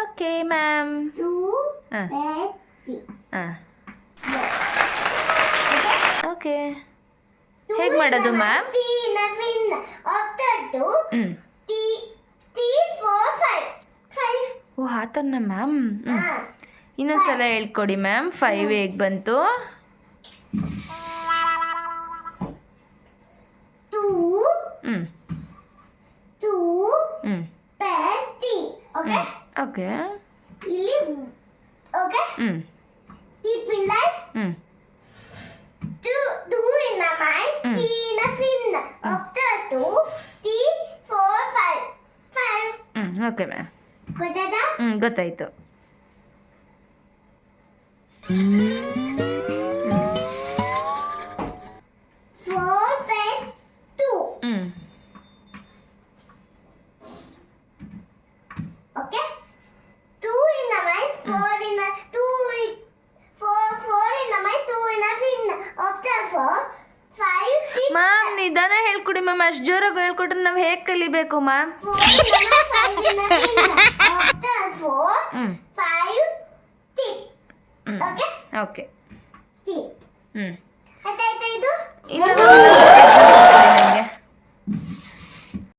Okay ma'am okay ಹೇಗ್ ಮಾಡೋದು ma'am ಓ ಆ ಥರನ ಮ್ಯಾಮ್ ಇನ್ನೊಂದ್ಸಲ ಹೇಳ್ಕೊಡಿ ಮ್ಯಾಮ್ ಫೈವ್ ಹೇಗೆ ಬಂತು. ಓಕೆ ಓಕೆ ಇಲ್ಲಿ ಓಕೆ ಹ್ಞೂ ಟಿ ಪಿಲ್ಲರ್ ಹ್ಞೂ two two in the mind Mm. T in the fin after two T four five five ಹ್ಞೂ ಓಕೆ ಮ್ಯಾಮ್ ಗೊತ್ತಾಯ್ತಾ ಹ್ಞೂ ಗೊತ್ತಾಯಿತು ನಿಧಾನ ಹೇಳ್ಕೊಡಿ ಮ್ಯಾಮ್ ಅಷ್ಟು ಜೋರಾಗಿ ಹೇಳ್ಕೊಟ್ರೆ ನಾವು ಹೇಗೆ ಕಲಿಬೇಕು ಮ್ಯಾಮ್? ಓಕೆ. ಹ್ಮ್. ಹ್ಞೂ